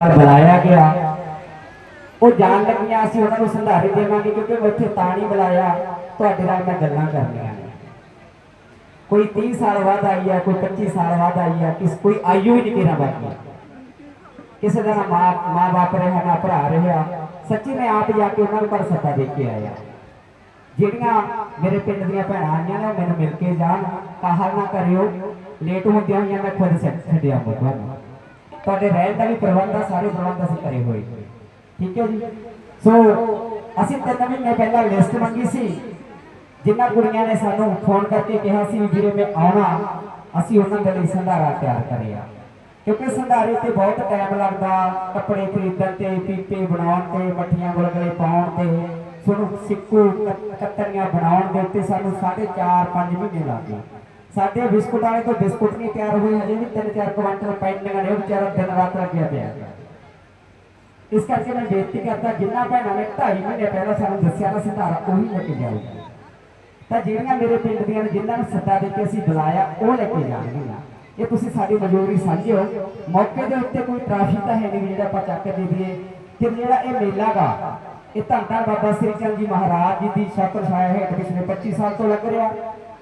ਬੁਲਾਇਆ ਗਿਆ। ਉਹ ਜਾਣ ਲੱਗੀਆਂ, ਅਸੀਂ ਉਹਨਾਂ ਨੂੰ ਸੰਧਾਰੇ ਦੇਵਾਂਗੇ, ਕਿਉਂਕਿ ਉੱਥੇ ਤਾਂ ਨਹੀਂ ਬੁਲਾਇਆ। ਤੁਹਾਡੇ ਨਾਲ ਮੈਂ ਗੱਲਾਂ ਕਰਨੀਆਂ ਨੇ। ਕੋਈ 30 ਸਾਲ ਬਾਅਦ ਆਈ ਹੈ ਕੋਈ 25 ਸਾਲ ਬਾਅਦ ਆਈ ਹੈ ਕਿਸ ਕੋਈ ਆਇਓ ਹੀ ਨਹੀਂ ਮੇਰਾ ਬਾਕੀ ਕਿਸੇ ਦਾ ਨਾ ਮਾਂ ਮਾਂ ਬਾਪ ਰਿਹਾ, ਨਾ ਭਰਾ ਰਿਹਾ। ਸੱਚੀ ਮੈਂ ਆਪ ਜਾ ਕੇ ਉਹਨਾਂ ਨੂੰ ਪਰ ਸੱਤਾ ਦੇ ਕੇ ਆਇਆ। ਜਿਹੜੀਆਂ ਮੇਰੇ ਪਿੰਡ ਦੀਆਂ ਭੈਣਾਂ ਆਈਆਂ ਨੇ, ਉਹ ਮੈਨੂੰ ਮਿਲ ਕੇ ਜਾਣ। ਕਾਹਲ ਨਾ ਕਰਿਓ। ਲੇਟ ਹੁੰਦੀਆਂ ਹੋਈਆਂ ਮੈਂ ਖੁਦ ਛੱਡ ਛੱਡਿਆ ਤੁਹਾਨੂੰ ਤੁਹਾਡੇ ਰਹਿਣ ਦਾ ਵੀ ਪ੍ਰਬੰਧ ਆ, ਸਾਰੇ ਪ੍ਰਬੰਧ ਅਸੀਂ ਕਰੇ ਹੋਏ। ਠੀਕ ਹੈ ਜੀ? ਸੋ ਅਸੀਂ ਤਿੰਨ ਮਹੀਨੇ ਪਹਿਲਾਂ ਲਿਸਟ ਮੰਗੀ ਸੀ। ਜਿਨ੍ਹਾਂ ਕੁੜੀਆਂ ਨੇ ਸਾਨੂੰ ਫੋਨ ਕਰਕੇ ਕਿਹਾ ਸੀ ਵੀਰੇ ਮੈਂ ਆਉਣਾ, ਅਸੀਂ ਉਹਨਾਂ ਦੇ ਲਈ ਸੰਧਾਰਾ ਤਿਆਰ ਕਰਿਆ। ਕਿਉਂਕਿ ਸੰਧਾਰੇ ਤੇ ਬਹੁਤ ਟਾਈਮ ਲੱਗਦਾ, ਕੱਪੜੇ ਖਰੀਦਣ ਤੇ, ਪੀਪੇ ਬਣਾਉਣ ਤੇ, ਮੱਠੀਆਂ ਗੁਲਗੁਲੇ ਪਾਉਣ ਤੇ। ਸਾਨੂੰ ਸਿੱਕੂ ਕੱਤਰੀਆਂ ਬਣਾਉਣ ਦੇ ਉੱਤੇ ਸਾਨੂੰ 4.5 5 ਮਹੀਨੇ ਲੱਗ ਗਏ। ਸਾਡੇ ਬਿਸਕੁਟ ਵਾਲੇ ਤੋਂ ਬਿਸਕੁਟ ਨਹੀਂ ਤਿਆਰ ਹੋਏ ਹਜੇ ਵੀ 3-4 ਕੁਆਂਟਲ ਪੈਂਡਿੰਗ ਨੇ ਉਹ ਵਿਚਾਰਾ ਦਿਨ ਰਾਤ ਲੱਗਿਆ ਪਿਆ। ਇਸ ਕਰਕੇ ਮੈਂ ਬੇਨਤੀ ਕਰਦਾ, ਜਿੰਨਾ ਭੈਣਾਂ ਨੇ 2.5 ਮਹੀਨੇ ਪਹਿਲਾਂ ਸਾਨੂੰ ਦੱਸਿਆ ਨਾ, ਸੰਧਾਰਾ ਉਹੀ ਲੈ ਕੇ ਜਾਊਗਾ ਤਾਂ ਜਿਹੜੀਆਂ ਮੇਰੇ ਪਿੰਡ ਦੀਆਂ ਜਿਨ੍ਹਾਂ ਨੂੰ ਸੱਦਾ ਦੇ ਕੇ ਅਸੀਂ ਬੁਲਾਇਆ, ਉਹ ਲੈ ਕੇ ਜਾਣਗੀਆਂ ਇਹ ਤੁਸੀਂ ਸਾਡੀ ਮਜ਼ਦੂਰੀ ਸਮਝਿਓ। ਮੌਕੇ ਦੇ ਉੱਤੇ ਕੋਈ ਟਰਾਫੀ ਤਾਂ ਹੈ ਨਹੀਂ ਜਿਹੜਾ ਆਪਾਂ ਚੱਕ ਕੇ ਦੇ ਦਈਏ। ਕਿ ਜਿਹੜਾ ਇਹ ਮੇਲਾ ਗਾ, ਇਹ ਧੰਨ ਧੰਨ ਬਾਬਾ ਸ੍ਰੀ ਚੰਦ ਜੀ ਮਹਾਰਾਜ ਜੀ ਦੀ ਛਤਰ ਛਾਇਆ ਹੇਠ ਪਿਛਲੇ 25 ਸਾਲ ਤੋਂ ਲੱਗ ਰਿਹਾ।